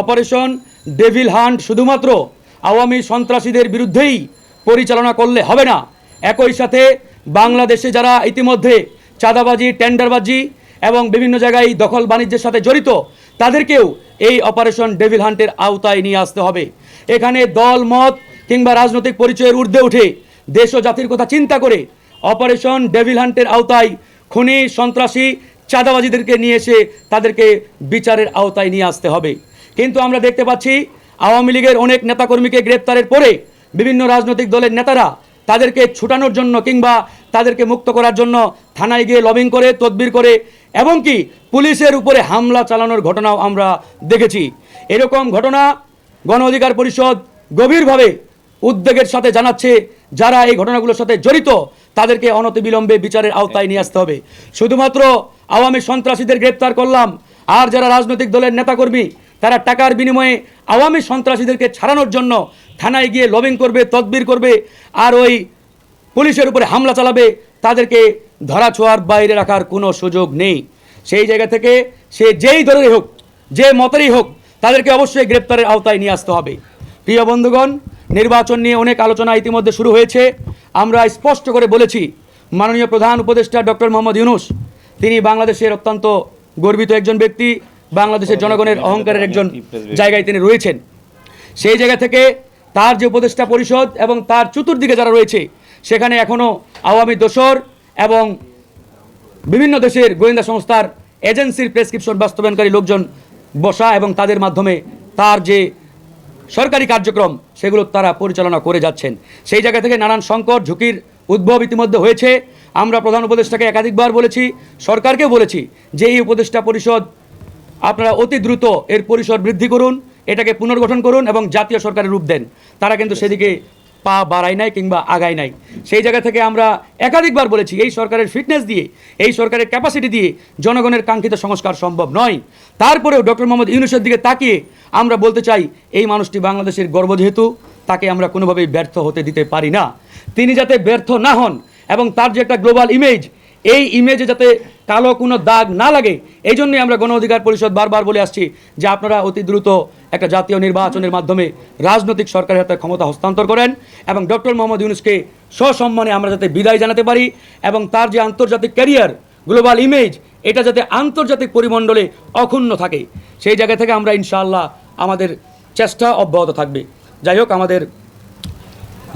Operation devil hunt শুধুমাত্র আওয়ামী সন্ত্রাসীদের বিরুদ্ধেই পরিচালনা করলে হবে না। একই সাথে বাংলাদেশে যারা ইতিমধ্যে চাঁদাবাজি, টেন্ডারবাজি এবং বিভিন্ন জায়গায় দখল বাণিজ্যের সাথে জড়িত, তাদেরকেও এই অপারেশন ডেভিল হান্টের আওতায় নিয়ে আসতে হবে। এখানে দল, মত কিংবা রাজনৈতিক পরিচয়ের ঊর্ধ্বে উঠে দেশ ও জাতির কথা চিন্তা করে অপারেশন ডেভিল হান্টের আওতায় খুনি, সন্ত্রাসী, চাঁদাবাজিদেরকে নিয়ে এসে তাদেরকে বিচারের আওতায় নিয়ে আসতে হবে। কিন্তু আমরা দেখতে পাচ্ছি আওয়ামী লীগের অনেক নেতাকর্মীকে গ্রেপ্তারের পরে বিভিন্ন রাজনৈতিক দলের নেতারা তাদেরকে ছুটানোর জন্য কিংবা তাদেরকে মুক্ত করার জন্য থানায় গিয়ে লবিং করে, তদবির করে, এমনকি পুলিশের উপরে হামলা চালানোর ঘটনাও আমরা দেখেছি। এরকম ঘটনা গণ অধিকার পরিষদ গভীরভাবে উদ্বেগের সাথে জানাচ্ছে, যারা এই ঘটনাগুলোর সাথে জড়িত, তাদেরকে অনতিবিলম্বে বিচারের আওতায় নিয়ে আসতে হবে। শুধুমাত্র আওয়ামী সন্ত্রাসীদের গ্রেপ্তার করলাম, আর যারা রাজনৈতিক দলের নেতাকর্মী তারা টাকার বিনিময়ে আওয়ামী সন্ত্রাসীদেরকে ছাড়ানোর জন্য থানায় গিয়ে লবিং করবে, তদবির করবে, আর ওই পুলিশের উপরে হামলা চালাবে, তাদেরকে ধরা ছোঁয়ার বাইরে রাখার কোনো সুযোগ নেই। সেই জায়গা থেকে সে যেই দলেরই হোক, যে মতেরই হোক, তাদেরকে অবশ্যই গ্রেপ্তারের আওতায় নিয়ে আসতে হবে। প্রিয় বন্ধুগণ, নির্বাচন নিয়ে অনেক আলোচনা ইতিমধ্যে শুরু হয়েছে। আমরা স্পষ্ট করে বলেছি, মাননীয় প্রধান উপদেষ্টা ডক্টর মোহাম্মদ ইউনুস, তিনি বাংলাদেশের অত্যন্ত গর্বিত একজন ব্যক্তি। বাংলাদেশের জনগণের অহংকারের একজন জায়গায় তিনি রয়েছেন। সেই জায়গা থেকে তার যে উপদেষ্টা পরিষদ এবং তার চতুর্দিকে যারা রয়েছে সেখানে এখনও আওয়ামী দোসর এবং বিভিন্ন দেশের গোয়েন্দা সংস্থার এজেন্সির প্রেসক্রিপশন বাস্তবায়নকারী লোকজন বসা এবং তাদের মাধ্যমে তার যে সরকারি কার্যক্রম সেগুলো তারা পরিচালনা করে যাচ্ছেন। সেই জায়গা থেকে নানান সংকট ঝুঁকির উদ্ভব ইতিমধ্যে হয়েছে। আমরা প্রধান উপদেষ্টাকে একাধিকবার বলেছি সরকারকেও বলেছি যে এই উপদেষ্টা পরিষদ আপনারা অতি দ্রুত এর পরিসর বৃদ্ধি করুন এটাকে পুনর্গঠন করুন এবং জাতীয় সরকারের রূপ দেন। তারা কিন্তু সেদিকে পা বাড়ায় নাই কিংবা আগায় নাই। সেই জায়গা থেকে আমরা একাধিকবার বলেছি এই সরকারের ফিটনেস দিয়ে এই সরকারের ক্যাপাসিটি দিয়ে জনগণের কাঙ্ক্ষিত সংস্কার সম্ভব নয়। তারপরেও ডক্টর মোহাম্মদ ইউনুসের দিকে তাকিয়ে আমরা বলতে চাই এই মানুষটি বাংলাদেশের গর্ব যেহেতু তাকে আমরা কোনোভাবেই ব্যর্থ হতে দিতে পারি না। তিনি যাতে ব্যর্থ না হন এবং তার যে একটা গ্লোবাল ইমেজ এই ইমেজে যাতে কালো কোনো দাগ না লাগে, এই জন্যই আমরা গণ অধিকার পরিষদ বারবার বলে আসছি যে আপনারা অতি দ্রুত একটা জাতীয় নির্বাচনের মাধ্যমে রাজনৈতিক সরকারের হাতে ক্ষমতা হস্তান্তর করেন এবং ডক্টর মোহাম্মদ ইউনুসকে সসম্মানে আমরা যাতে বিদায় জানাতে পারি এবং তার যে আন্তর্জাতিক ক্যারিয়ার গ্লোবাল ইমেজ এটা যাতে আন্তর্জাতিক পরিমণ্ডলে অক্ষুণ্ণ থাকে, সেই জায়গা থেকে আমরা ইনশাআল্লাহ আমাদের চেষ্টা অব্যাহত থাকবে। যাই হোক, আমাদের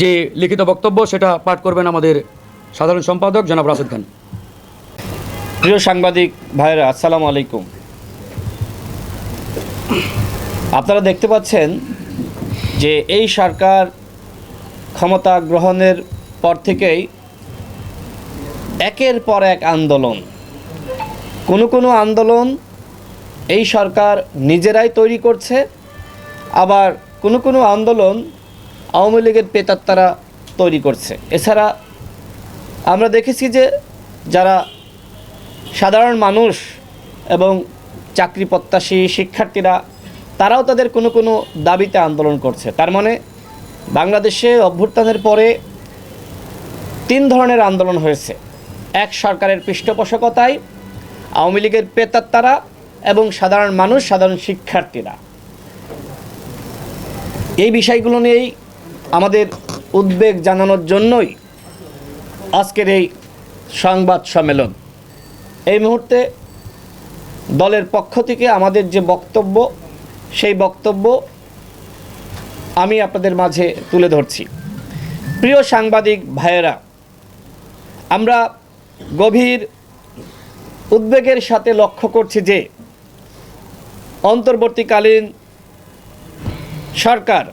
যে লিখিত বক্তব্য সেটা পাঠ করবেন আমাদের সাধারণ সম্পাদক জনাব রাশেদ খান। প্রিয় সাংবাদিক ভাইরা আসসালামু আলাইকুম। আপনারা দেখতে পাচ্ছেন যে এই সরকার ক্ষমতা গ্রহণের পর থেকেই একের পর এক আন্দোলন। কোনো কোনো আন্দোলন এই সরকার নিজেরাই তৈরি করছে, আবার কোনো কোনো আন্দোলন আওয়ামী লীগের পেতাত্তারা তৈরি করছে। এছাড়া আমরা দেখেছি যে যারা সাধারণ মানুষ এবং চাকরি প্রত্যাশী শিক্ষার্থীরা, তারাও তাদের কোনো কোনো দাবিতে আন্দোলন করছে। তার মানে বাংলাদেশে অভ্যুত্থানের পরে তিন ধরনের আন্দোলন হয়েছে। এক সরকারের পৃষ্ঠপোষকতায়, আওয়ামী লীগের পেতাত্তারা এবং সাধারণ মানুষ, সাধারণ শিক্ষার্থীরা। এই বিষয়গুলো নিয়েই আমাদের উদ্বেগ জানানোর জন্যই আজকের এই সংবাদ সম্মেলন। এই মুহূর্তে দলের পক্ষ থেকে আমাদের যে বক্তব্য, সেই বক্তব্য আমি আপনাদের মাঝে তুলে ধরছি। প্রিয় সাংবাদিক ভাইয়েরা, আমরা গভীর উদ্বেগের সাথে লক্ষ্য করছি যে অন্তর্বর্তীকালীন সরকার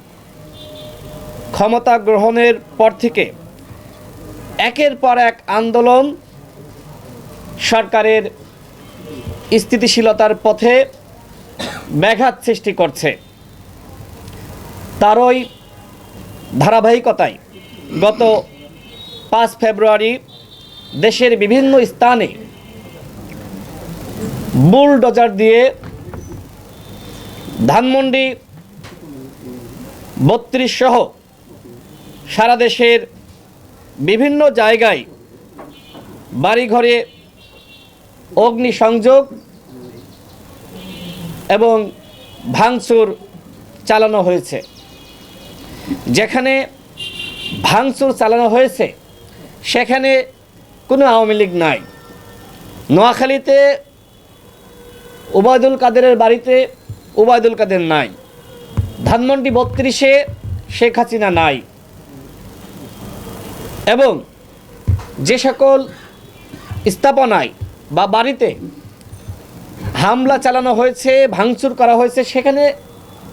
ক্ষমতা গ্রহণের পর থেকে একের পর এক আন্দোলন সরকারের স্থিতিশীলতার পথে ব্যাঘাত সৃষ্টি করছে। তারই ধারাবাহিকতায় গত পাঁচ ফেব্রুয়ারি দেশের বিভিন্ন স্থানে বুলডোজার দিয়ে ধানমন্ডি বত্রিশ সহ সারা দেশের বিভিন্ন জায়গায় বাড়িঘরে অগ্নিসংযোগ এবং ভাঙচুর চালানো হয়েছে। যেখানে ভাঙচুর চালানো হয়েছে, সেখানে কোনো আওয়ামী লীগ নাই। নোয়াখালীতে ওবায়দুল কাদেরের বাড়িতে ওবায়দুল কাদের নাই। ধানমন্ডি বত্রিশে শেখ হাসিনা নাই। এবং যে সকল স্থাপনায় বা বাড়িতে হামলা চালানো হয়েছে, ভাঙচুর করা হয়েছে, সেখানে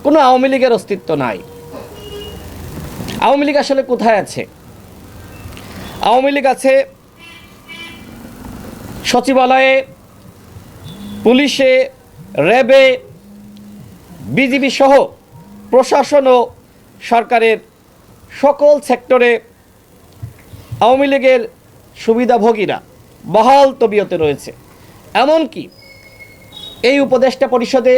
কোনো আওয়ামী লীগের অস্তিত্ব নাই। আওয়ামী লীগ আসলে কোথায় আছে? আওয়ামী লীগ আছে সচিবালয়ে, পুলিশে, র্যাবে, বিজিবি সহ প্রশাসন ও সরকারের সকল সেক্টরে আওয়ামী লীগের সুবিধাভোগীরা বহাল তবিয়তে রয়েছে। এমনকি এই উপদেষ্টা পরিষদে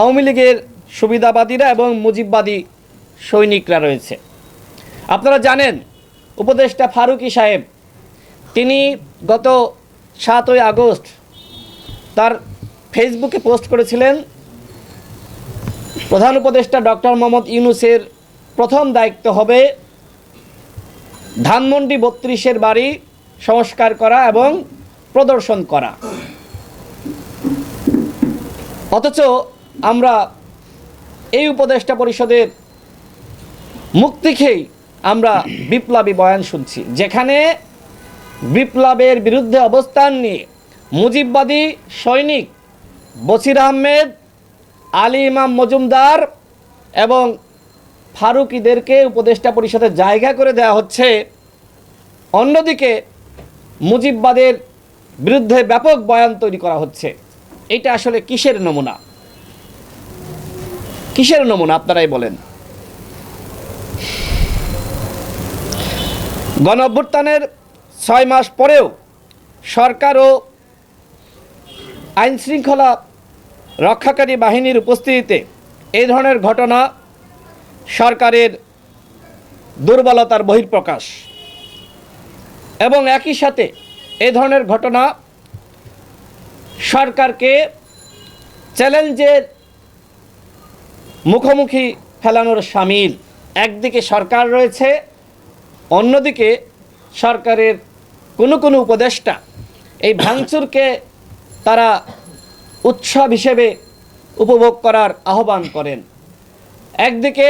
আওয়ামী লীগের সুবিধাবাদীরা এবং মুজিববাদী সৈনিকরা রয়েছে। আপনারা জানেন, উপদেষ্টা ফারুকি সাহেব, তিনি গত সাতই আগস্ট তার ফেসবুকে পোস্ট করেছিলেন, প্রধান উপদেষ্টা ডক্টর মোহাম্মদ ইউনুসের প্রথম দায়িত্ব হবে ধানমন্ডি বত্রিশের বাড়ি সংস্কার করা এবং প্রদর্শন করা। অথচ আমরা এই উপদেষ্টা পরিষদের মুক্তি খেয়েই আমরা বিপ্লবী বয়ান শুনছি, যেখানে বিপ্লবের বিরুদ্ধে অবস্থান নিয়ে মুজিববাদী সৈনিক বসির আহমেদ, আলী ইমাম মজুমদার এবং ফারুকিদেরকে উপদেষ্টা পরিষদে জায়গা করে দেওয়া হচ্ছে। অন্যদিকে মুজিববাদের বিরুদ্ধে ব্যাপক বয়ান তৈরি করা হচ্ছে। এটা আসলে কিসের নমুনা? কিসের নমুনা, আপনারাই বলেন। গণ অভ্যুত্থানের ছয় মাস পরেও সরকার ও আইন শৃঙ্খলা রক্ষাকারী বাহিনীর উপস্থিতিতে এই ধরনের ঘটনা সরকারের দুর্বলতার বহিঃপ্রকাশ। এবং একই সাথে এ ধরনের ঘটনা সরকারকে চ্যালেঞ্জের মুখোমুখি ফেলানোর সামিল। একদিকে সরকার রয়েছে, অন্যদিকে সরকারের কোনো কোনো উপদেষ্টা এই ভাঙচুরকে তারা উৎসব হিসেবে উপভোগ করার আহ্বান করেন। একদিকে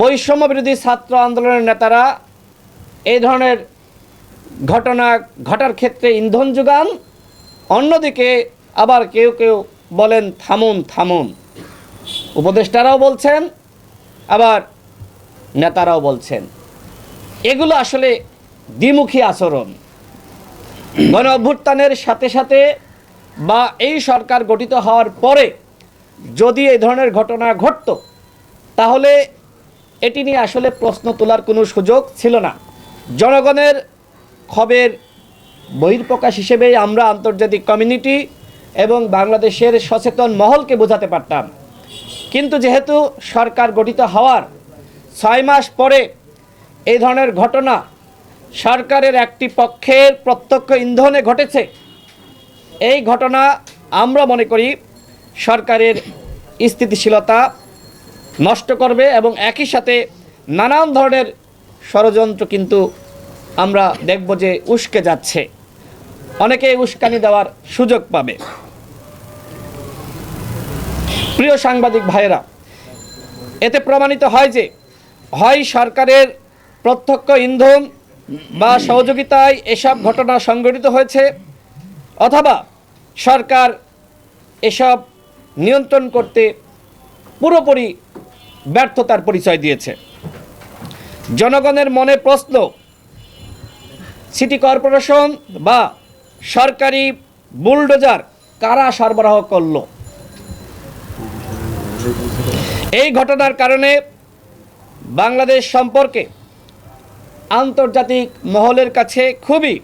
বৈষম্য বিরোধী ছাত্র আন্দোলনের নেতারা এই ধরনের ঘটনা ঘটার ক্ষেত্রে ইন্ধন যোগান, অন্যদিকে আবার কেউ কেউ বলেন, থামুন থামুন। উপদেষ্টারাও বলছেন, আবার নেতারাও বলছেন। এগুলো আসলে দ্বিমুখী আচরণ। গণ অভ্যুত্থানের সাথে সাথে বা এই সরকার গঠিত হওয়ার পরে যদি এই ধরনের ঘটনা ঘটতো, তাহলে এটি নিয়ে আসলে প্রশ্ন তোলার কোনো সুযোগ ছিল না। জনগণের ক্ষোভের বহির্প্রকাশ হিসেবেই আমরা আন্তর্জাতিক কমিউনিটি এবং বাংলাদেশের সচেতন মহলকে বোঝাতে পারতাম। কিন্তু যেহেতু সরকার গঠিত হওয়ার ছয় মাস পরে এই ধরনের ঘটনা সরকারের একটি পক্ষের প্রত্যক্ষ ইন্ধনে ঘটেছে, এই ঘটনা আমরা মনে করি সরকারের স্থিতিশীলতা নষ্ট করবে এবং একই সাথে নানান ধরনের ষড়যন্ত্র কিন্তু আমরা দেখব যে উস্কে যাচ্ছে। অনেকে উস্কানি দেওয়ার সুযোগ পাবে। প্রিয় সাংবাদিক ভাইয়েরা, এতে প্রমাণিত হয় যে হয় সরকারের প্রত্যক্ষ ইন্ধন বা সহযোগিতায় এসব ঘটনা সংঘটিত হয়েছে, অথবা সরকার এসব নিয়ন্ত্রণ করতে পুরোপুরি ব্যর্থতার পরিচয় দিয়েছে। জনগণের মনে প্রশ্ন সিটি কর্পোরেশন বা সরকারি বুলডোজার কারা সরবরাহ করল? এই ঘটনার কারণে বাংলাদেশ সম্পর্কে আন্তর্জাতিক মহলের কাছে খুবই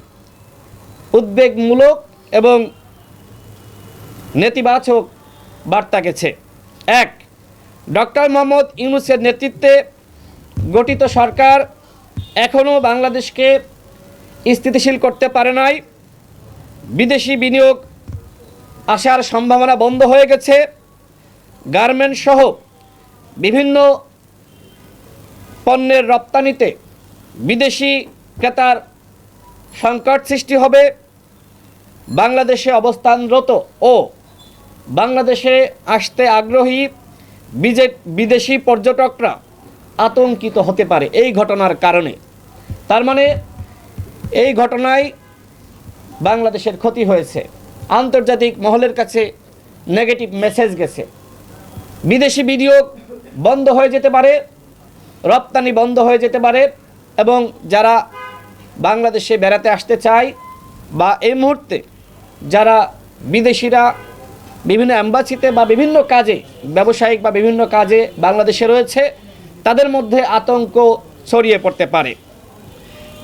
উদ্বেগমূলক এবং নেতিবাচক বার্তা গেছে। এক, ডক্টর মোহাম্মদ ইউনুসের নেতৃত্বে গঠিত সরকার এখনও বাংলাদেশকে স্থিতিশীল করতে পারে নাই। বিদেশি বিনিয়োগ আসার সম্ভাবনা বন্ধ হয়ে গেছে। গার্মেন্টস সহ বিভিন্ন পণ্যের রপ্তানিতে বিদেশি ক্রেতার সংকট সৃষ্টি হবে। বাংলাদেশে অবস্থানরত ও বাংলাদেশে আসতে আগ্রহী বিজে বিদেশি পর্যটকরা আতঙ্কিত হতে পারে এই ঘটনার কারণে। তার মানে এই ঘটনায় বাংলাদেশের ক্ষতি হয়েছে। আন্তর্জাতিক মহলের কাছে নেগেটিভ মেসেজ গেছে। বিদেশি বিনিয়োগ বন্ধ হয়ে যেতে পারে, রপ্তানি বন্ধ হয়ে যেতে পারে এবং যারা বাংলাদেশে বেড়াতে আসতে চায় বা এই মুহূর্তে যারা বিদেশিরা বিভিন্ন অ্যাম্বাসিতে বা বিভিন্ন কাজে, ব্যবসায়িক বা বিভিন্ন কাজে বাংলাদেশে রয়েছে, তাদের মধ্যে আতঙ্ক ছড়িয়ে পড়তে পারে।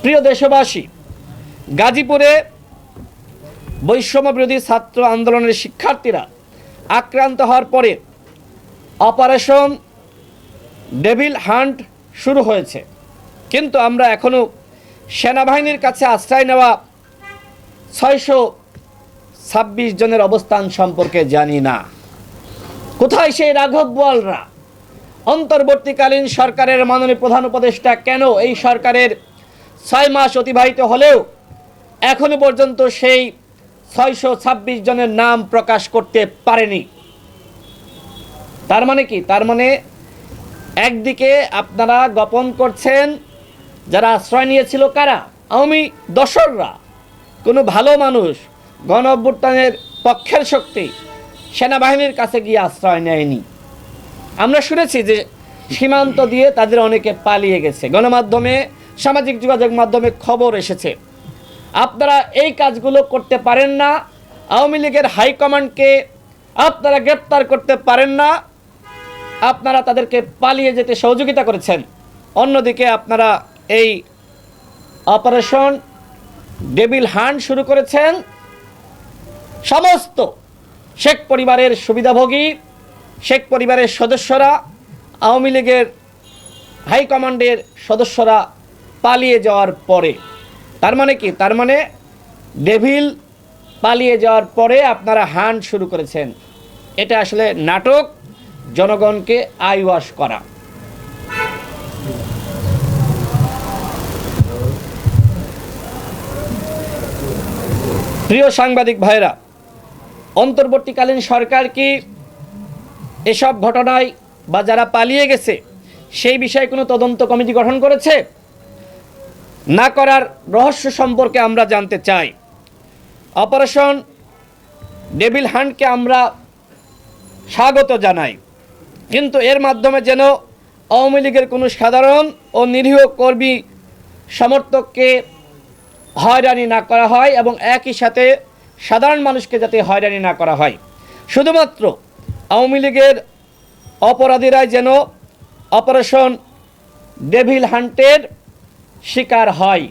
প্রিয় দেশবাসী গাজীপুরে বৈষম্য বিরোধী ছাত্র আন্দোলনের শিক্ষার্থীরা আক্রান্ত হওয়ার পরে অপারেশন ডেভিল হান্ট শুরু হয়েছে। কিন্তু আমরা এখনও সেনাবাহিনীর কাছে আশ্রয় নেওয়া ছয়শো ছাব্বিশ জনের অবস্থান সম্পর্কে জানি না। কোথায় সেই রাঘব বোয়ালরা? অন্তর্বর্তীকালীন সরকারের মাননীয় প্রধান উপদেষ্টা কেন এই সরকারের ছয় মাস অতিবাহিত হলেও এখনও পর্যন্ত সেই ছয়শো ছাব্বিশ জনের নাম প্রকাশ করতে পারেনি। তার মানে কি? তার মানে একদিকে আপনারা গোপন করছেন, যারা আশ্রয় নিয়েছিল কারা? আওয়ামী দশররা কোনো ভালো মানুষ গণ অভ্যুত্থানের পক্ষের শক্তি সেনাবাহিনীর কাছে গিয়ে আশ্রয় নেয়নি। আমরা শুনেছি যে সীমান্ত দিয়ে তাদের অনেকে পালিয়ে গেছে। গণমাধ্যমে, সামাজিক যোগাযোগ মাধ্যমে খবর এসেছে। আপনারা এই কাজগুলো করতে পারেন না। আওয়ামী লীগের হাইকমান্ডকে আপনারা গ্রেপ্তার করতে পারেন না। আপনারা তাদেরকে পালিয়ে যেতে সহযোগিতা করেছেন। অন্যদিকে আপনারা এই অপারেশন ডেবিল হান্ট শুরু করেছেন। সমস্ত শেখ পরিবারের সুবিধাভোগী, শেখ পরিবারের সদস্যরা, আওয়ামী লীগের হাইকমান্ডের সদস্যরা পালিয়ে যাওয়ার পরে তার মানে কি? তার মানে ডেভিল পালিয়ে যাওয়ার পরে আপনারা হান্ট শুরু করেছেন। এটা আসলে নাটক, জনগণকে আইওয়াশ করা। প্রিয় সাংবাদিক ভাইরা, অন্তর্বর্তীকালীন সরকার কি এসব ঘটনায় বা যারা পালিয়ে গেছে, সেই বিষয়ে কোনো তদন্ত কমিটি গঠন করেছে? না করার রহস্য সম্পর্কে আমরা জানতে চাই। অপারেশন ডেভিল হান্টকে আমরা স্বাগত জানাই। কিন্তু এর মাধ্যমে যেন আওয়ামী লীগের কোনো সাধারণ ও নিরীহ কর্মী সমর্থককে হয়রানি না করা হয় এবং একই সাথে সাধারণ মানুষকে যাতে হয়রানি না করা হয়। শুধুমাত্র আওয়ামী লীগের অপরাধীরাই যেন অপারেশন ডেভিল হান্টের শিকার হয়।